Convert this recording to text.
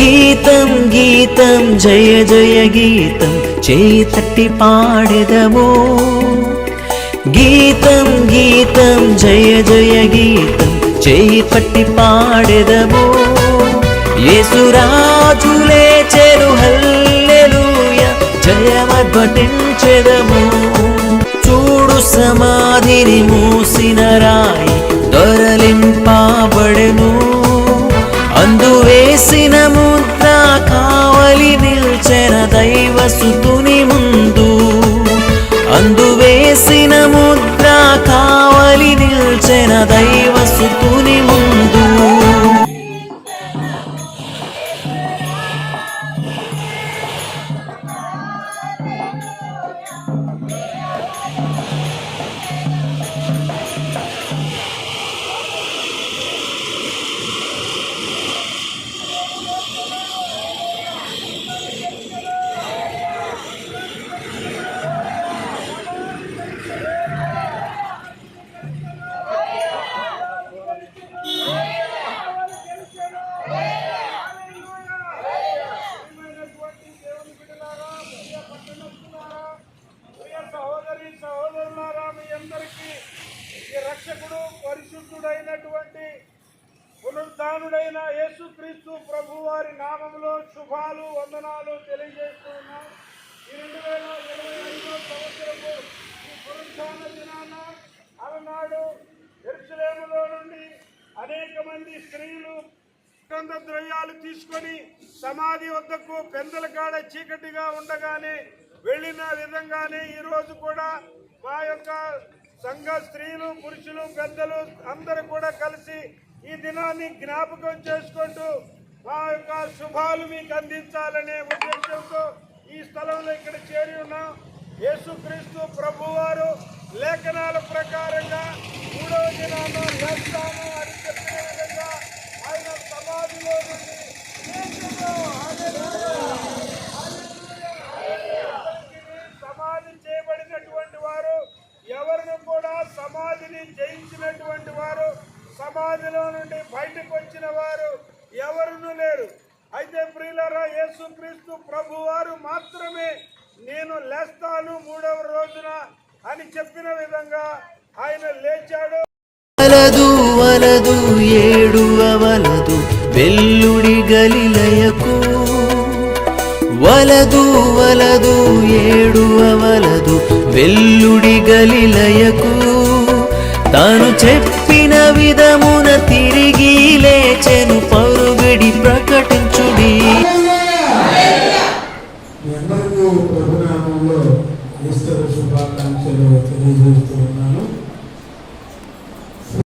గీతం గీతం జయ జయ గీతం చేయి తట్టి పాడెదము. గీతం గీతం జయ జయ గీతం చేయి పట్టి పాడెదము. యేసురాజు లేచెను హల్లెలూయ జయమర్భటించెదము చూడు సమాధిని మూసిన రాయి దొరలింపబడెను. అందు వేసినము దైవ సుతుని ముందు అందువేసిన ముద్ర కావలి నిల్చెన దైవ సుతుని ముందు. పరిశుద్ధుడైనటువంటి పునరుద్ధానుడైన యేసుక్రీస్తు ప్రభు వారి నామంలో శుభాలు వందనాలు తెలియజేస్తూ ఉన్నాం. ఈ రెండు వేల ఇరవై ఐదో సంవత్సరము ఈ పునరుద్ధాన దినాన అలనాడు ఎరుసలేములో నుండి అనేక మంది స్త్రీలు గంధ ద్రవ్యాలు తీసుకొని సమాధి వద్దకు పెందల కాడ చీకటిగా ఉండగానే వెళ్ళిన విధంగానే ఈరోజు కూడా మా యొక్క సంఘ స్త్రీలు పురుషులు పెద్దలు అందరూ కూడా కలిసి ఈ దినాన్ని జ్ఞాపకం చేసుకుంటూ మా యొక్క శుభాలు మీకు అందించాలనే ఉద్దేశంతో ఈ స్థలంలో ఇక్కడ చేరి ఉన్నాం. యేసుక్రీస్తు ప్రభువారు లేఖనాల ప్రకారంగా మూడవ దినాన లేస్తాను అని చెప్పిన విధంగా ఆయన సమాధిలో నుండి లేచెను. హల్లెలూయా. హల్లెలూయా. సమాధి చేయబడినటువంటి వారు ఎవరిని కూడా సమాధిని జయించినటువంటి వారు సమాధిలో నుండి బయటకు వచ్చిన వారు ఎవరునూ లేరు. అయితే ప్రియులరా యేసుక్రీస్తు ప్రభువారు మాత్రమే నేను లేస్తాను మూడవ రోజున అని చెప్పిన విధంగా ఆయన లేచాడు. వలదు వలదు ఏడు అవలదు వెల్లుడి గలిలయకు. వలదు వలదు ఏడు అవలదు వెల్లుడి గలిలయకు. చెప్పిన విధమున తిరిగి లేచెను పరుగడి ప్రకటించుడి. మీ ప్రభునామంలో ఈస్టర్ శుభాకాంక్షలు తెలియజేస్తూ ఉన్నాను.